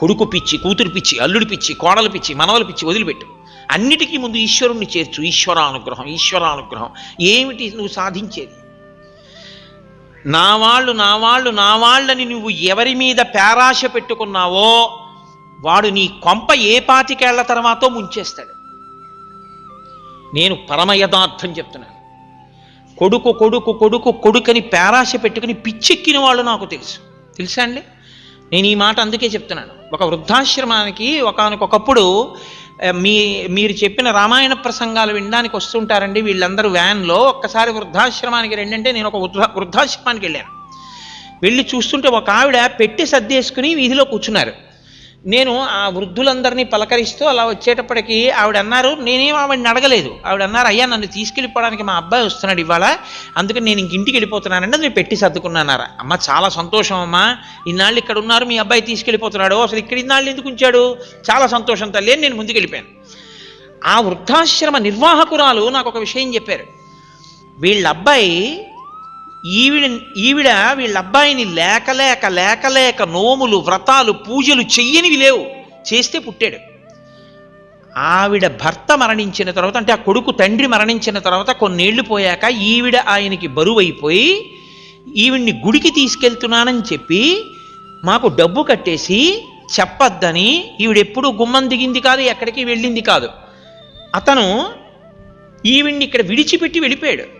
కొడుకు పిచ్చి కూతురు పిచ్చి అల్లుడి పిచ్చి కోడలు పిచ్చి మనవల పిచ్చి వదిలిపెట్టు. అన్నిటికీ ముందు ఈశ్వరుణ్ణి చేర్చు ఈశ్వరానుగ్రహం ఈశ్వరానుగ్రహం. ఏమిటి నువ్వు సాధించేది? నా వాళ్ళు నా వాళ్ళు నా వాళ్ళని నువ్వు ఎవరి మీద పేరాశ పెట్టుకున్నావో వాడు నీ కొంప ఏ పాతికేళ్ళ తర్వాతో ముంచేస్తాడు. నేను పరమ యథార్థం చెప్తున్నాను. కొడుకు కొడుకు కొడుకు కొడుకని పేరాశ పెట్టుకుని పిచ్చెక్కిన వాళ్ళు నాకు తెలుసు. తెలుసా అండి? నేను ఈ మాట అందుకే చెప్తున్నాను. ఒక వృద్ధాశ్రమానికి ఒకనకొకప్పుడు మీ మీరు చెప్పిన రామాయణ ప్రసంగాలు వినడానికి వస్తుంటారండి. వీళ్ళందరూ వ్యాన్లో ఒక్కసారి వృద్ధాశ్రమానికి రెండంటే నేను ఒక వృద్ధా వృద్ధాశ్రమానికి వెళ్ళాను. వెళ్ళి చూస్తుంటే ఒక ఆవిడ పెట్టి సర్దేసుకుని వీధిలో కూర్చున్నారు. నేను ఆ వృద్ధులందరినీ పలకరిస్తూ అలా వచ్చేటప్పటికి ఆవిడ అన్నారు నేనేం ఆవిడని అడగలేదు. ఆవిడ అన్నారు అయ్యా నన్ను తీసుకెళ్ళిపోవడానికి మా అబ్బాయి వస్తున్నాడు ఇవాళ. అందుకని నేను ఇంక ఇంటికి వెళ్ళిపోతున్నానంటే నేను పెట్టి సర్దుకున్నానారా. అమ్మ చాలా సంతోషం అమ్మా. ఇన్నాళ్ళు ఇక్కడ ఉన్నారు మీ అబ్బాయి తీసుకెళ్ళిపోతున్నాడు. అసలు ఇక్కడ ఇన్నాళ్ళు ఎందుకు ఉంచాడు? చాలా సంతోషం తల్లి అని నేను ముందుకెళ్ళిపోయాను. ఆ వృద్ధాశ్రమ నిర్వాహకురాలు నాకు ఒక విషయం చెప్పారు. వీళ్ళ అబ్బాయి ఈవిడ ఈవిడ వీళ్ళ అబ్బాయిని లేక లేక లేక లేక నోములు వ్రతాలు పూజలు చెయ్యనివి లేవు. చేస్తే పుట్టాడు. ఆవిడ భర్త మరణించిన తర్వాత అంటే ఆ కొడుకు తండ్రి మరణించిన తర్వాత కొన్నేళ్ళు పోయాక ఈవిడ ఆయనకి బరువైపోయి ఈవిడ్ని గుడికి తీసుకెళ్తున్నానని చెప్పి మాకు డబ్బు కట్టేసి చెప్పొద్దని ఈవిడెప్పుడు గుమ్మం దిగింది కాదు ఎక్కడికి వెళ్ళింది కాదు. అతను ఈవిడ్ని ఇక్కడ విడిచిపెట్టి వెళ్ళిపోయాడు.